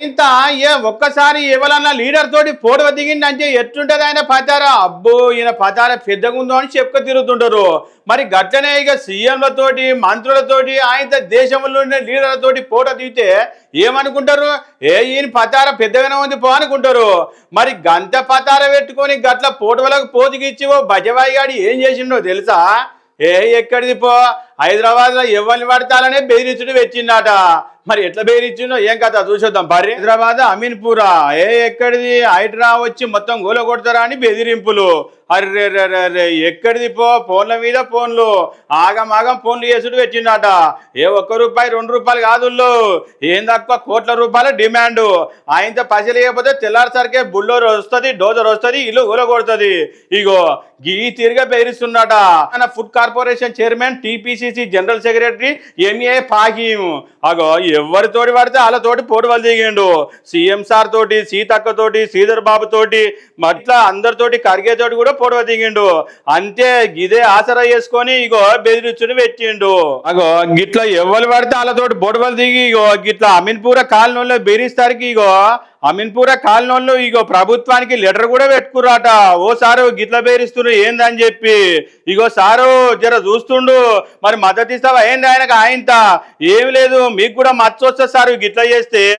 ఇంత ఏ ఒక్కసారి ఎవరన్నా లీడర్ తోటి పోటవ దిగిందంటే ఎట్లుంటది ఆయన పతార? అబ్బో ఈయన పతార పెద్దగా ఉందో అని చెప్పుకు తిరుగుతుంటారు. మరి గట్లనే ఇక సీఎంలతోటి మంత్రులతోటి ఆయన దేశంలో ఉండే లీడర్లతోటి ఫోటో దిగితే ఏమనుకుంటారు? ఏ ఈయన పతార పెద్దగానే ఉంది పో అనుకుంటారు. మరి గంత పతార పెట్టుకొని గట్ల పోటవలకు పోతికిచ్చి ఓ బజవాయి గాడి ఏం చేసిండో తెలుసా? ఏ ఎక్కడిది పో? హైదరాబాద్లో ఎవరిని పడతాలనే బెదిరించుడు వచ్చిందట మరి ఎట్లా బెదిరించిందో ఏం కథ? చూసొద్దాం. భార్య హైదరాబాద్ అమీన్పూరా. ఏ ఎక్కడిది? హైదరా వచ్చి మొత్తం గోల కొడతారా అని బెదిరింపులు. అర్రే రే రే ఎక్కడిది పో? ఫోన్ల మీద ఫోన్లు. ఆగం ఆగం ఫోన్లు చేసుడు పెట్టిండట ఏ ఒక్క రూపాయి రెండు రూపాయలు కాదుల్లో ఏం తక్కువ? కోట్ల రూపాయల డిమాండ్. ఆయనతో పైసలు లేకపోతే తెల్లారిసరికే బుల్లోర్ వస్తుంది డోజర్ వస్తుంది ఇల్లు గోల కొడుతుంది ఇగో గీ తిరిగా బెదిరిస్తున్నట మన food corporation chairman TPCC general secretary MA పాకీం అగో ఎవరితోటి పడితే వాళ్ళతోటి పోటువలు దిగిండు. సీఎం సార్ తోటి సీతక్కతోటి శ్రీధర్ బాబు తోటి మట్లా అందరితోటి ఖర్గే తోటి కూడా పొడవ దిగిండు. అంతే ఇదే ఆసరా చేసుకొని ఇగో బెదిరించుని పెట్టిండు. అగో గిట్లా ఎవరు పడితే వాళ్ళతోటి పొడవలు దిగి ఇగో గిట్ల అమీన్పూర కాలనీలో బెదిరిస్తారికి ఇగో అమీన్పూర కాలనీలో ఇగో ప్రభుత్వానికి లెటర్ కూడా పెట్టుకురాట ఓ సారు గిట్ల బేరిస్తున్నారు ఏందని చెప్పి. ఇగో సారు జర చూస్తుండు. మరి మద్దతు ఇస్తావా? ఏంది ఆయనకు ఆయంత? ఏమి లేదు మీకు కూడా మచ్చొస్తా సారు గిట్ల చేస్తే.